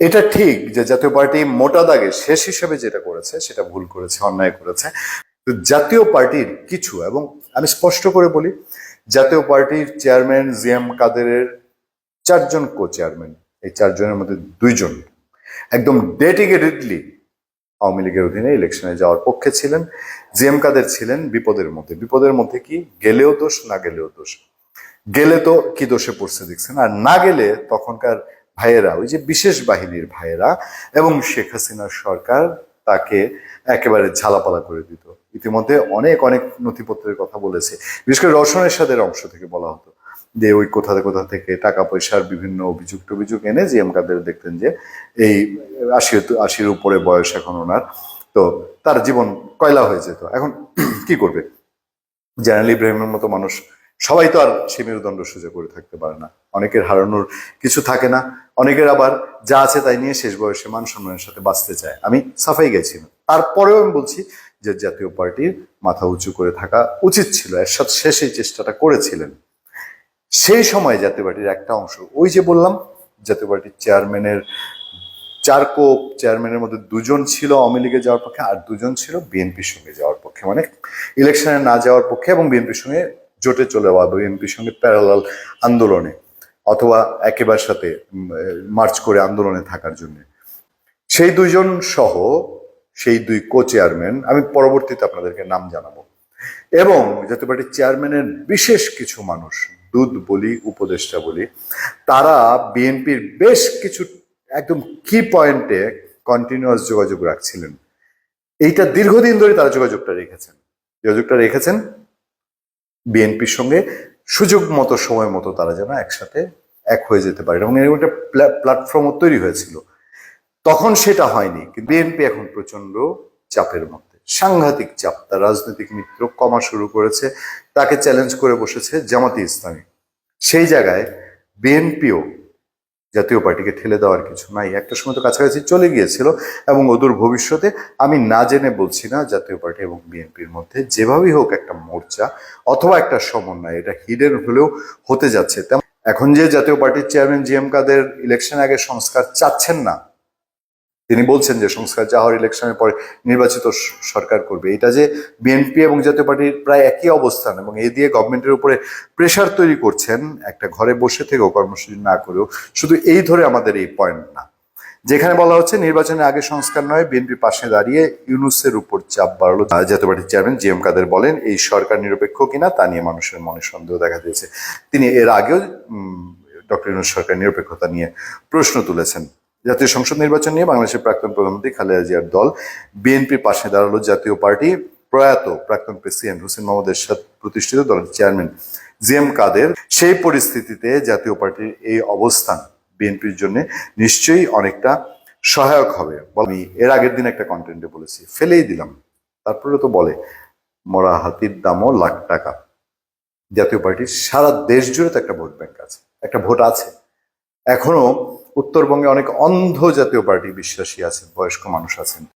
এটা ঠিক যে জাতীয় পার্টি মোটা দাগে শেষ হিসেবে যেটা করেছে, সেটা ভুল করেছে, অন্যায় করেছে। তো জাতীয় পার্টির কিছু, এবং আমি স্পষ্ট করে বলি, জাতীয় পার্টির চেয়ারম্যান জিএম কাদেরের চারজন কো চেয়ারম্যান এই চারজনের মধ্যে দুইজন একদম ডেডিকেটেডলি আওয়ামী লীগের অধীনে ইলেকশনে যাওয়ার পক্ষে ছিলেন। জিএম কাদের ছিলেন বিপদের মধ্যে। বিপদের মধ্যে কি? গেলেও দোষ, না গেলেও দোষ। গেলে তো কি দোষে পড়ছে দেখছেন? আর না গেলে তখনকার ভাইয়েরা, ওই যে বিশেষ বাহিনীর ভাইয়েরা এবং শেখ হাসিনার সরকার তাকে একেবারে ঝালাপালা করে দিত। ইতিমধ্যে অনেক অনেক নথিপত্রের কথা বলেছে। বিশেষ করে রসনের সাদের অংশ থেকে বলা হতো যে, ওই কোথা কোথা থেকে টাকা পয়সার বিভিন্ন অভিযোগ টভিযোগ এনে জি এম কাদের দেখতেন যে, এই আশি, আশির উপরে বয়স এখন ওনার। তো তার জীবন কয়লা হয়ে যেত। এখন কি করবে? জেনারেল ইব্রাহিমের মতো মানুষ সবাই তো আর সে মেরুদণ্ড সোজা করে থাকতে পারে না। অনেকের হারানোর কিছু থাকে না, অনেকের আবার যা আছে তাই নিয়ে শেষ বয়সে মান সম্মানের সাথে বাঁচতে চায়। আমি সাফাই গেছি না তারপরেও আমি বলছি যে জাতীয় পার্টির মাথা উঁচু করে থাকা উচিত ছিল শেষ এই চেষ্টাটা করেছিলেন। সেই সময় জাতীয় পার্টির একটা অংশ, ওই যে বললাম, জাতীয় পার্টির চেয়ারম্যানের চার কো চেয়ারম্যানের মধ্যে দুজন ছিল আওয়ামী লীগে যাওয়ার পক্ষে আর দুজন ছিল বিএনপির সঙ্গে যাওয়ার পক্ষে। মানে ইলেকশনে না যাওয়ার পক্ষে এবং বিএনপির সঙ্গে জোটে চলে যাওয়া বিএনপির সঙ্গে প্যারালাল আন্দোলনে অথবা একেবারে সাথে মার্চ করে আন্দোলনে থাকার জন্য। সেই দুইজন সহ সেই দুই কো চেয়ারম্যান আমি পরবর্তীতে আপনাদেরকে নাম জানাব। এবং জাতীয় পার্টির চেয়ারম্যানের বিশেষ কিছু মানুষ দুধ বলি, উপদেষ্টা বলি, তারা বিএনপির বেশ কিছু একদম কি পয়েন্টে কন্টিনিউয়াস যোগাযোগ রাখছিলেন। এইটা দীর্ঘদিন ধরে তারা যোগাযোগটা রেখেছেন। যোগাযোগটা রেখেছেন বিএনপির সঙ্গে সুযোগ মতো, সময় মতো তারা যেন একসাথে এক হয়ে যেতে পারে। এবং এরকম একটা প্ল্যাটফর্মও তৈরি হয়েছিল। তখন সেটা হয়নি। কিন্তু বিএনপি এখন প্রচণ্ড চাপের মধ্যে। সাংঘাতিক চাপ। তার রাজনৈতিক মিত্র কমা শুরু করেছে। তাকে চ্যালেঞ্জ করে বসেছে জামাতি ইসলামী। সেই জায়গায় বিএনপিও জাতীয় পার্টিকে ঠেলে দেওয়ার কিছু নাই। একটা সময় তো কাছাকাছি চলে গিয়েছিল এবং অদূর ভবিষ্যতে আমি না জেনে বলছি না জাতীয় পার্টি এবং বিএনপির মধ্যে যেভাবেই হোক একটা মোর্চা অথবা একটা সমন্বয়, এটা হিডেন হলেও হতে যাচ্ছে। তেমন এখন যে জাতীয় পার্টির chairman G M Quader election আগে সংস্কার চাচ্ছেন না তিনি বলছেন যে সংস্কার যা ইলেকশনের পরে নির্বাচিত সরকার করবে। এটা যে বিএনপি এবং জাতীয় পার্টির প্রায় একই অবস্থান এবং এই দিয়ে গভর্নমেন্টের উপরে প্রেশার তৈরি করছেন, একটা ঘরে বসে থেকেও কর্মসূচি না করেও, শুধু এই ধরে আমাদের এই পয়েন্ট না। যেখানে বলা হচ্ছে নির্বাচনের আগে সংস্কার নয় বিএনপি পাশে দাঁড়িয়ে ইউনুসের উপর চাপ বাড়ালো। জাতীয় পার্টির চেয়ারম্যান জি এম কাদের বলেন, এই সরকার নিরপেক্ষ কিনা তা নিয়ে মানুষের মনে সন্দেহ দেখা দিয়েছে। তিনি এর আগেও ডক্টর ইউনুস সরকার নিরপেক্ষতা নিয়ে প্রশ্ন তুলেছেন। জাতীয় সংসদ নির্বাচন নিয়ে বাংলাদেশের প্রাক্তন প্রধানমন্ত্রী খালেদা জিয়ার দল বিএনপির পাশে দাঁড়াল জাতীয় পার্টি প্রয়াত প্রাক্তন প্রেসিডেন্ট হোসেন মোহাম্মদ এরশাদ প্রতিষ্ঠিত দলের চেয়ারম্যান জি এম কাদের। সেই পরিস্থিতিতে জাতীয় পার্টির এই অবস্থান বিএনপির জন্য নিশ্চয়ই অনেকটা সহায়ক হবে। আমি এর আগের দিন একটা কন্টেন্টে বলেছি, ফেলেই দিলাম। তারপরে তো বলে, মরা হাতির দামও লাখ টাকা। জাতীয় পার্টির সারা দেশ জুড়ে তো একটা ভোট ব্যাংক আছে, একটা ভোট আছে। এখনও উত্তরবঙ্গে অনেক অন্ধ জাতীয় পার্টি বিশ্বাসী আছেন বয়স্ক মানুষ আছেন।